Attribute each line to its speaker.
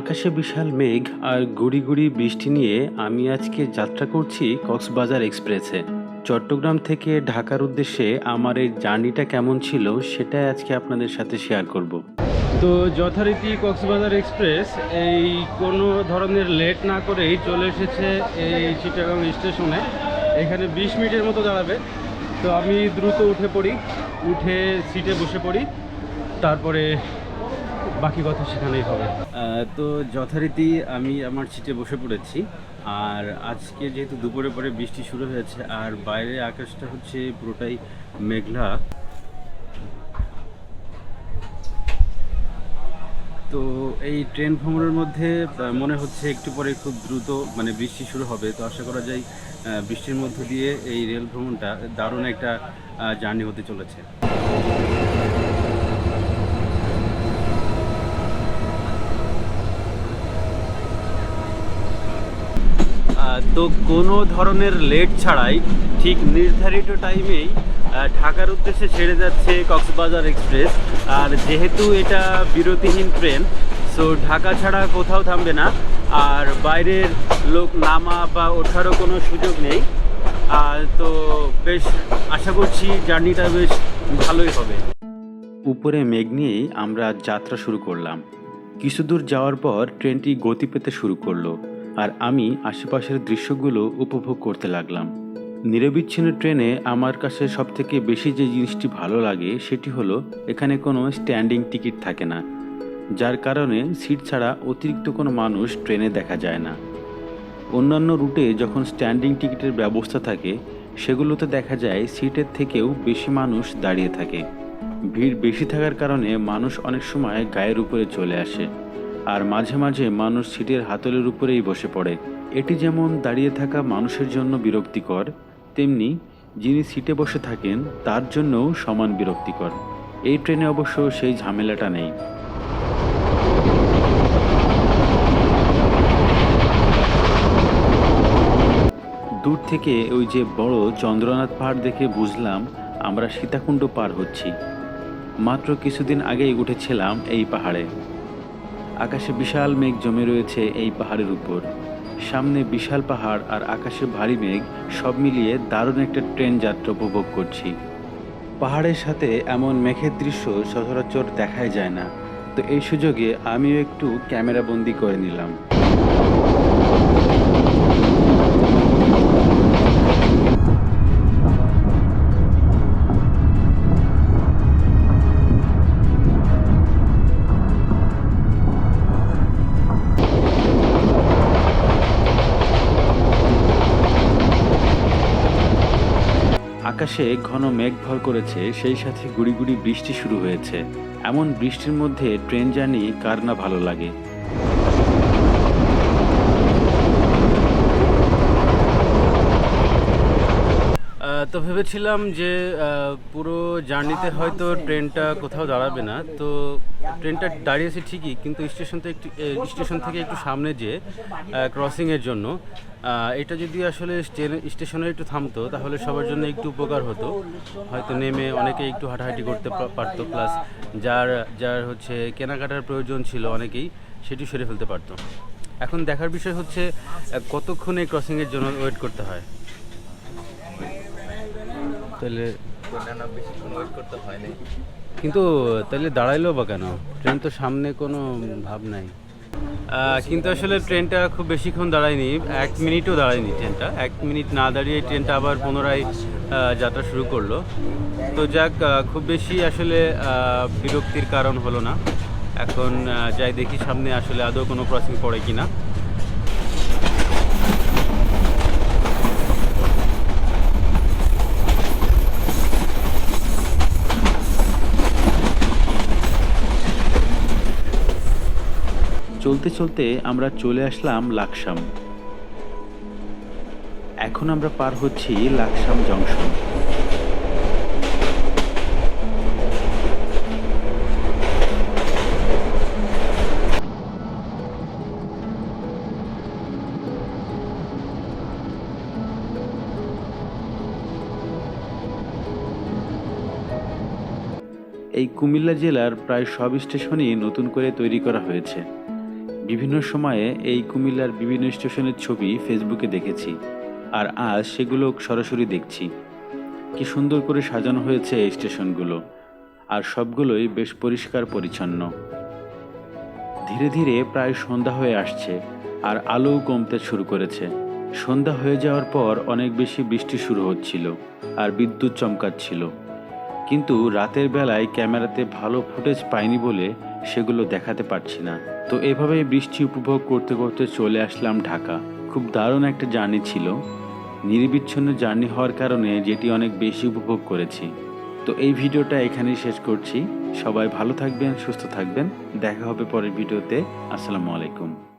Speaker 1: আকাশে বিশাল মেঘ আর গুড়ি গুড়ি বৃষ্টি নিয়ে আমি আজকে যাত্রা করছি কক্সবাজার এক্সপ্রেসে। চট্টগ্রাম থেকে ঢাকার উদ্দেশ্যে আমার এই জার্নিটা কেমন ছিল সেটাই আজকে আপনাদের সাথে শেয়ার করব। তো যথারীতি কক্সবাজার এক্সপ্রেস এই কোনো ধরনের লেট না করেই চলে এসেছে এই চিটাগাং স্টেশনে। এখানে বিশ মিনিটের মতো দাঁড়াবে। তো আমি দ্রুত উঠে পড়ি, উঠে সিটে বসে পড়ি। তারপরে বাকি কথা সেখানেই হবে। তো যথারীতি আমি আমার সিটে বসে পড়েছি। আর আজকে যেহেতু দুপুরে পরে বৃষ্টি শুরু হয়েছে, আর বাইরে আকাশটা হচ্ছে পুরোটাই মেঘলা। তো এই ট্রেন ভ্রমণের মধ্যে মনে হচ্ছে একটু পরে খুব দ্রুত মানে বৃষ্টি শুরু হবে। তো আশা করা যায় বৃষ্টির মধ্য দিয়ে এই রেল ভ্রমণটা দারুণ একটা জার্নি হতে চলেছে। তো কোনো ধরনের লেট ছাড়াই ঠিক নির্ধারিত টাইমেই ঢাকার উদ্দেশ্যে ছেড়ে যাচ্ছে কক্সবাজার এক্সপ্রেস আর যেহেতু এটা বিরতিহীন ট্রেন সো ঢাকা ছাড়া কোথাও থামবে না। আর বাইরের লোক নামা বা ওঠারও কোনো সুযোগ নেই। আর তো বেশ, আশা করছি জার্নিটা বেশ ভালোই হবে। উপরে মেঘ নিয়েই আমরা যাত্রা শুরু করলাম। কিছু দূর যাওয়ার পর ট্রেনটি গতি পেতে শুরু করল। আর আমি আশেপাশের দৃশ্যগুলো উপভোগ করতে লাগলাম। নিরবিচ্ছিন্ন ট্রেনে আমার কাছে সবথেকে বেশি যে জিনিসটি ভালো লাগে সেটি হলো এখানে কোনো স্ট্যান্ডিং টিকিট থাকে না, যার কারণে সিট ছাড়া অতিরিক্ত কোনো মানুষ ট্রেনে দেখা যায় না। অন্যান্য রুটে যখন স্ট্যান্ডিং টিকিটের ব্যবস্থা থাকে, সেগুলোতে দেখা যায় সিটের থেকেও বেশি মানুষ দাঁড়িয়ে থাকে। ভিড় বেশি থাকার কারণে মানুষ অনেক সময় গায়ের উপরে চলে আসে। আর মাঝে মাঝে মানুষ সিটের হাতলের উপরেই বসে পড়ে। এটি যেমন দাঁড়িয়ে থাকা মানুষের জন্য বিরক্তিকর, তেমনি যিনি সিটে বসে থাকেন, তার জন্যও সমান বিরক্তিকর। এই ট্রেনে অবশ্য সেই ঝামেলাটা নেই। দূর থেকে ওই যে বড় চন্দ্রনাথ পাহাড় দেখে বুঝলাম, আমরা সীতাকুণ্ড পার হচ্ছি। মাত্র কিছুদিন আগেই উঠেছিলাম এই পাহাড়ে। আকাশে বিশাল মেঘ জমে রয়েছে এই পাহাড়ের উপর। সামনে বিশাল পাহাড় আর আকাশে ভারী মেঘ, সব মিলিয়ে দারুণ একটা ট্রেন যাত্রা উপভোগ করছি। পাহাড়ের সাথে এমন মেঘের দৃশ্য সচরাচর দেখাই যায় না। তো এই সুযোগে আমিও একটু ক্যামেরা বন্দি করে নিলাম। আকাশে ঘন মেঘ ভর করেছে, সেই সাথে গুড়ি গুড়ি বৃষ্টি শুরু হয়েছে। এমন বৃষ্টির মধ্যে ট্রেন জার্নি কার না ভালো লাগে? তো ভেবেছিলাম যে পুরো জার্নিতে হয়তো ট্রেনটা কোথাও দাঁড়াবে না। তো ট্রেনটা দাঁড়িয়েছে ঠিকই, কিন্তু স্টেশন থেকে একটু স্টেশন থেকে একটু সামনে যে ক্রসিংয়ের জন্য এটা যদি আসলে স্টে- স্টেশনে একটু থামতো, তাহলে সবার জন্য একটু উপকার হতো। হয়তো নেমে অনেকে একটু হাঁটাহাঁটি করতে পারতো প্লাস যার যার হচ্ছে কেনাকাটার প্রয়োজন ছিল অনেকেই, সেটি সেরে ফেলতে পারতো। এখন দেখার বিষয় হচ্ছে কতক্ষণে ক্রসিংয়ের জন্য ওয়েট করতে হয়? তাহলে
Speaker 2: বেশিক্ষণ ওয়েট করতে হয়
Speaker 1: কিন্তু তাহলে দাঁড়াইলো বা কেন? ট্রেন তো সামনে কোনো ভাব নাই। কিন্তু আসলে ট্রেনটা খুব বেশিক্ষণ দাঁড়ায়নি এক মিনিটও দাঁড়ায়নি ট্রেনটা। এক মিনিট না দাঁড়িয়ে ট্রেনটা আবার পুনরায় যাত্রা শুরু করল। তো যাক খুব বেশি আসলে বিরক্তির কারণ হলো না। এখন যাই দেখি সামনে আসলে আদৌ কোনো ক্রসিং পড়ে কিনা। চলতে চলতে আমরা চলে আসলাম লাকসাম। এখন আমরা পার হচ্ছি লাকসাম জংশন। এই কুমিল্লা জেলার প্রায় সব স্টেশনই নতুন করে তৈরি করা হয়েছে। বিভিন্ন সময়ে এই কুমিল্লার বিভিন্ন স্টেশনের ছবি ফেসবুকে দেখেছি। আর আজ সেগুলো সরাসরি দেখছি। কি সুন্দর করে সাজানো হয়েছে এই স্টেশনগুলো। আর সবগুলোই বেশ পরিষ্কার পরিচ্ছন্ন। ধীরে ধীরে প্রায় সন্ধ্যা হয়ে আসছে, আর আলোও কমতে শুরু করেছে। সন্ধ্যা হয়ে যাওয়ার পর অনেক বেশি বৃষ্টি শুরু হচ্ছিল, আর বিদ্যুৎ চমকাচ্ছিল। কিন্তু রাতের বেলায় ক্যামেরাতে ভালো ফুটেজ পাইনি বলে সেগুলো দেখাতে পারছি না। তো এভাবেই বৃষ্টি উপভোগ করতে করতে চলে আসলাম ঢাকা। খুব দারুণ একটা জার্নি ছিল। নির্বিচ্ছন্ন জার্নি হওয়ার কারণে যেটি অনেক বেশি উপভোগ করেছি। তো এই ভিডিওটা এখানেই শেষ করছি। সবাই ভালো থাকবেন, সুস্থ থাকবেন। দেখা হবে পরের ভিডিওতে। আসসালামু আলাইকুম।